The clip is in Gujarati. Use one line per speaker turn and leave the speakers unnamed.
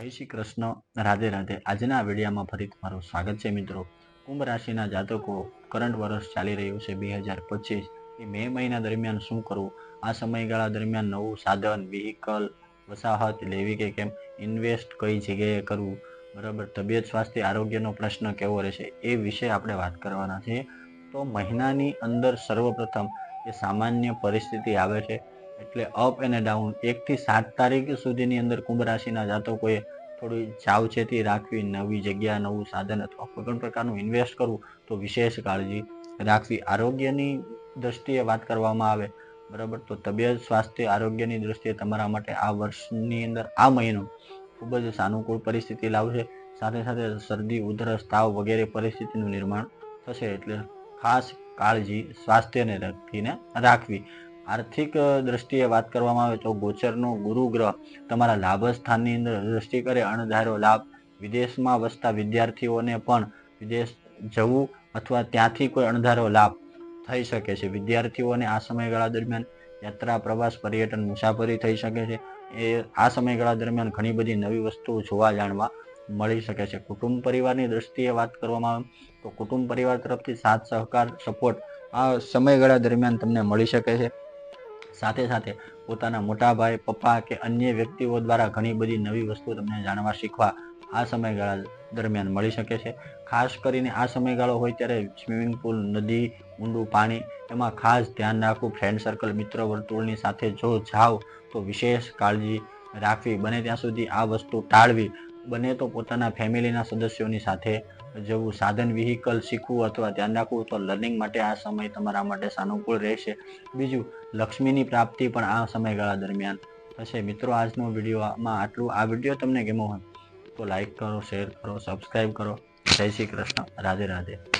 જય શ્રી કૃષ્ણ. રાધે રાધે. આજના વિડીયામાં ફરી તમારું સ્વાગત છે મિત્રો. કુંભ રાશિના જાતકો કરંટ વર્ષ ચાલી રહ્યું છે બે હજાર પચીસ. એ મે મહિના દરમિયાન શું કરવું? આ સમયગાળા દરમિયાન નવું સાધન વ્હીકલ વસાહત, લેવી કે કેમ? ઇન્વેસ્ટ કઈ જગ્યાએ કરવું? બરાબર. તબિયત, સ્વાસ્થ્ય, આરોગ્યનો પ્રશ્ન કેવો રહેશે? એ વિશે આપણે વાત કરવાના છીએ તો મહિનાની અંદર સર્વપ્રથમ એ સામાન્ય પરિસ્થિતિ આવે છે એટલે અપ અને ડાઉન એકથી સાત તારીખ સુધીની અંદર કુંભ રાશિના જાતકોએ થોડી સાવચેતી રાખવી, નવી જગ્યા, નવું સાધન અથવા કોઈ પણ પ્રકારનું ઇન્વેસ્ટ કરવું, તો વિશેષ કાળજી રાખવી. આરોગ્યની દ્રષ્ટિએ વાત કરવામાં આવે, બરાબર, તો તબિયત, સ્વાસ્થ્ય, આરોગ્યની દ્રષ્ટિએ તમારા માટે આ વર્ષની અંદર, આ મહિનો ખૂબ જ સાનુકૂળ પરિસ્થિતિ લાવશે. સાથે સાથે શરદી, ઉધરસ, તાવ વગેરે પરિસ્થિતિનું નિર્માણ થશે. એટલે ખાસ કાળજી સ્વાસ્થ્યને લગતીને રાખવી. આર્થિક દ્રષ્ટિએ વાત કરવામાં આવે તો ગોચરનો ગુરુ ગ્રહ તમારા લાભ સ્થાનની અંદર દ્રષ્ટિ કરે અણધારો લાભ. વિદેશમાં વસતા વિદ્યાર્થીઓને પણ વિદેશ જવું અથવા ત્યાંથી કોઈ અણધારો લાભ થઈ શકે છે. વિદ્યાર્થીઓને આ સમયગાળા દરમિયાન યાત્રા, પ્રવાસ, પર્યટન, મુસાફરી થઈ શકે છે. એ, આ સમયગાળા દરમિયાન ઘણી બધી નવી વસ્તુઓ જોવા, જાણવા મળી શકે છે. કુટુંબ પરિવારની દ્રષ્ટિએ વાત કરવામાં આવે તો કુટુંબ પરિવાર તરફથી સાથ, સહકાર, સપોર્ટ આ સમયગાળા દરમિયાન તમને મળી શકે છે. સાથે સાથે પોતાના મોટા ભાઈ, પપ્પા કે અન્ય વ્યક્તિઓ દ્વારા ઘણી બધી નવી વસ્તુઓ તમને જાણવા શીખવા આ સમયગાળા દરમિયાન મળી શકે છે. ખાસ કરીને આ સમયગાળો હોય ત્યારે સ્વિમિંગ પુલ, નદી, ઊંડું પાણી, એમાં ખાસ ધ્યાન રાખવું ફ્રેન્ડ સર્કલ મિત્ર વર્તુળની સાથે જો જાઓ તો વિશેષ કાળજી રાખવી. બને ત્યાં સુધી આ વસ્તુ ટાળવી. બને તો પોતાના ફેમિલીના સદસ્યોની સાથે જવું સાધન વ્હીકલ શીખવું અથવા ધ્યાન રાખવું તો લર્નિંગ માટે આ સમય તમારા માટે સાનુકૂળ રહેશે. બીજું, લક્ષ્મીની પ્રાપ્તિ પણ આ સમયગાળા દરમિયાન થશે. મિત્રો, આજનો વિડીયોમાં આટલું. આ વીડિયો તમને ગમ્યો હોય તો લાઈક કરો શેર કરો સબસ્ક્રાઈબ કરો. જય શ્રી કૃષ્ણ. રાધે રાધે.